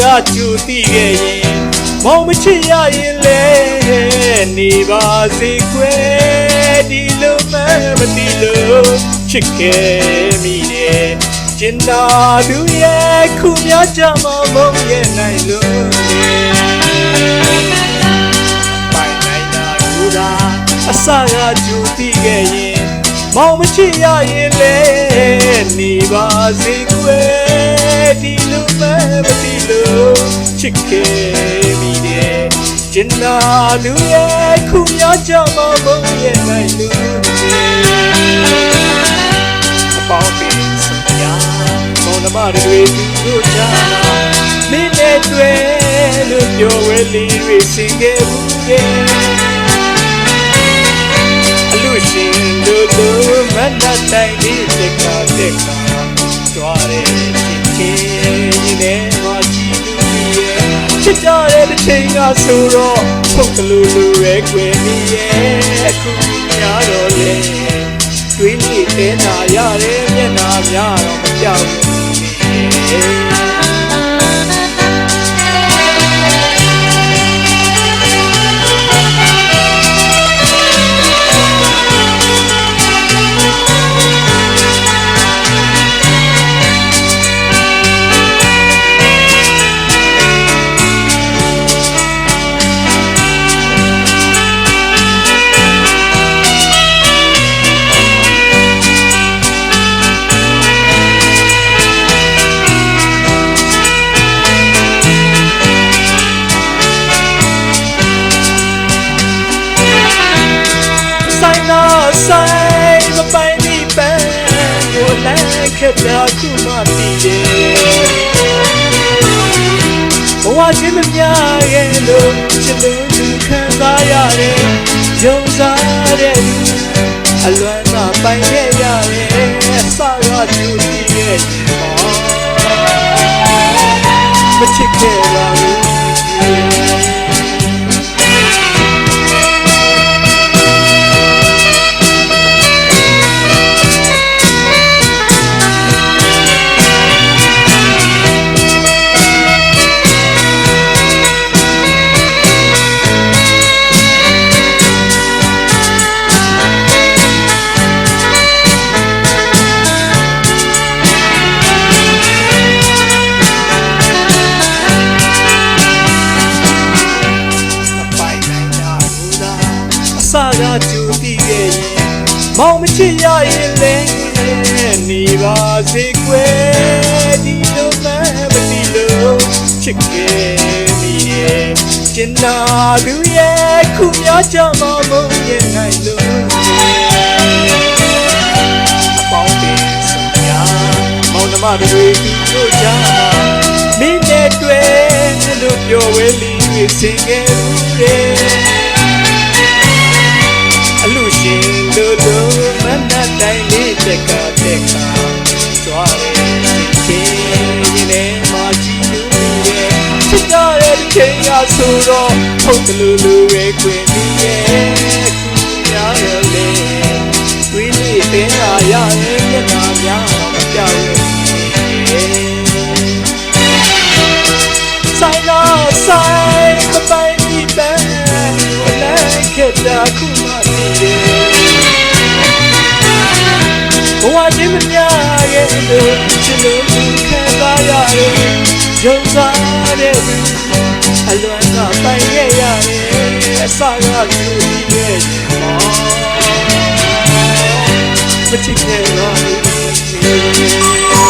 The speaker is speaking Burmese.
ကကြူတည်ခဲ့ရင်မောင်မချစ်ရရင်လေနေပါစေခွဲဒီလိုမှမတိလို့ချစ်ခဲ့မိတယ်ကျင်နာသူရဲ့ခုများကြမှာမုန်းရဲ့နိုင်လို့ပိုင်နိုင်တာကူတာအစကကြူတည်ခဲ့ရင် မောင်မချစ်ရရင်လေနေပါစေခွဲဒီလိုမှမတိလို့ချစ်ခဲ့မိတယ်ကျင်နာသူရဲ့ခုများကြမှာမုန်းရဲ့နိုင်လို့အပေါင်းပင်ဆုံးရမောင်နှမတွေသူတို့ချာမင်းနဲ့တွေ့လို့ပြောဝဲလေးတွေစင်ခဲ့ဘူးရဲ့ လိုမတ်တတိုင်းဒီတက်ကတက်ကာကြွားတဲ့ချစ်ချင်းနဲ့မကြည့်လူရဲ့ချစ်ကြတဲ့တစ်ချိန်ကဆိုတော့ဖုတ်ကလူလူရဲ့ကွယ်မီရဲ့အခုများတော့လေတွေးနေတဲ့နာရတဲ့မျ ခက်တာခုမှတည်တယ်ဘဝချင်းမများရဲ့လို့ချစ်လို့သူခံစားရတယ်ကြုံစားတဲ့လူအလွမ်းသာပိုင်ခဲ့ရတယ်အစကကျူတည်ရဲ့မောမချစ်ခဲ့ပါဘူး စကကြူတည်ခဲ့ရင်မောင်မချစ်ရရင်လေနေပါစေကွယ်ဒီလိုမှမတိလို့ချစ်ခဲ့မိရဲ့ကျင်နာသူရဲ့ခုများကြမှာမဟုတ်ရဲ့နိုင်လို့အပေါင်းတင်ဆုံးရမောင်နှမတွေသူတို့ချာမင်းနဲ့တွေ့လို့ပြောဝဲလီတွေစင်ခဲ့ဘူးတဲ့ ဆိုတော့ဟုတ်တယ်လို့လူပဲခွင့်ပြီးရဲ့ခုများရလေဝိလိပင်လာရရဲ့မျက်နှာများမပြောင်းရဲ့ဆိုင်လာဆိုင်မပိုင်မိပန်းဝလိုက်ခဲ့တာခုမှတည်တယ်ဘဝချင်းမများရဲ့လို့ချစ်လို့ခံစားရတယ်ယုံစားတဲ့သူ အလွမ်းကပိုင်ခဲ့ရတယ်အစကလူကြီးရဲ့မောမချစ်ခဲ့ရဘူး